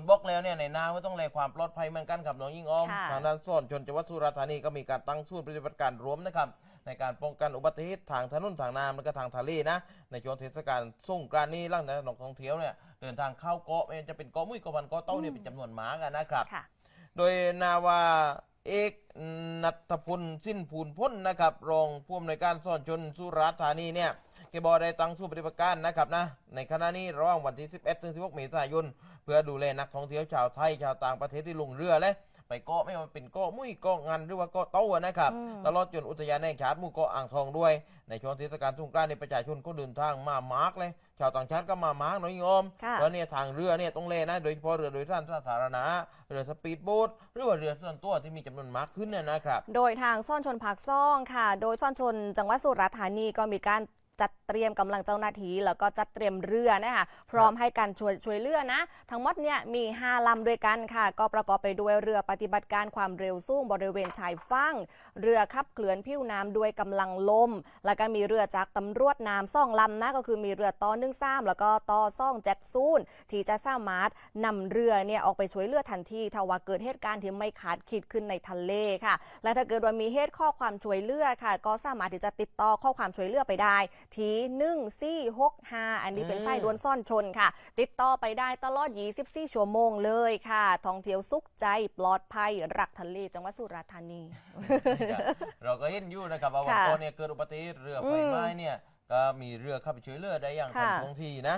นบกแล้วเนี่ยในน้ำก็ต้องแลความปลอดภัยเหมือนกันครับน้องยิ่งอ้อม ค่ะ ทางด้านซ่อนชนจังหวัดสุราษฎร์ธานีก็มีการตั้งศูนย์ปฏิบัติการรวมนะครับในการป้องกันอุบัติเหตุทางถนนทางน้ำและก็ทางทะเลนะ ในช่วงเทศกาลสงกรานต์นี้หลังจากนักท่องเที่ยวเนี่ยเดินทางเข้าเกาะไม่ว่าจะเป็นเกาะมุ้ยเกาะวันเกาะเต้าเนี่ยเป็นจำนวนมากอะนะครับ ค่ะ โดยนาวาเอกนัทพลสิ้นผูนพ้นนะครับรองผู้อำนวยการซ่อนชนสุราษฎร์ธานีเนี่ย แกบอกได้ตั้งสู้ปฏิบัติการนะครับนะในขณะนี้ระหว่างวันที่ 11ถึง16เมษายน เพื่อดูแลนักท่องเที่ยวชาวไทยชาวต่างประเทศที่ลงเรือและไปเกาะไม่ว่าเป็นเกาะมุ้ยเกาะงันหรือว่าเกาะเต้าอะนะครับอืมตลอดจนอุทยานแห่งชาติหมู่เกาะอ่างทองด้วย ในช่วงเทศกาลสงกรานต์ในประชาชนก็เดินทางมามาร์กเลย ชาวต่างชาติก็มามาร์กน้อยโยมค่ะเพราะเนี่ยทางเรือเนี่ยต้องเล่นนะ โดยเฉพาะเรือโดยสารสาธารณะเรือสปีดโบ๊ทหรือว่าเรือส่วนตัวที่มีจำนวนมากขึ้นเนี่ยนะครับ โดยทางซ่อนชนผักซ่องค่ะ โดยซ่อนชนจังหวัดสุราษฎร์ธานีก็มีการ จัดเตรียมกำลังเจ้าหน้าที่แล้วก็จัดเตรียมเรือนะคะพร้อมให้การช่วยช่วยเรือนะ ทั้งหมดเนี่ยมี 5ลำด้วยกันค่ะ ก็ประกอบไปด้วยเรือปฏิบัติการความเร็วสูงบริเวณชายฝั่งเรือขับเคลื่อนผิวน้ำด้วยกำลังลม แล้วก็มีเรือจากตำรวจน้ำซ่องลำนะก็คือมีเรือต่อหนึ่งซ้ำแล้วก็ต่อซ่องเจ็ดซูนที่จะสามารถนำเรือเนี่ยออกไปช่วยเรือทันทีถ้าว่าเกิดเหตุการณ์ที่ไม่คาดคิดขึ้นในทะเลค่ะ และถ้าเกิดว่ามีเหตุข้อความช่วยเหลือค่ะ ก็สามารถที่จะติดต่อข้อความช่วยเหลือไปได้ที่1465อันนี้เป็นอืมไส้ด่วนซ่อนชนค่ะ ติดต่อไปได้ตลอด 24 ชั่วโมงเลยค่ะท่องเที่ยวสุขใจปลอดภัยรักทะเลจังหวัดสุราษฎร์ธานี เราก็เห็นอยู่นะครับว่าวันค่ะก่อนเนี่ยเกิดอุบัติเหตุเรือไฟไหม้เนี่ยก็มีเรือเข้าไปช่วยเรือได้อย่างทันค่ะท่วงทีนะ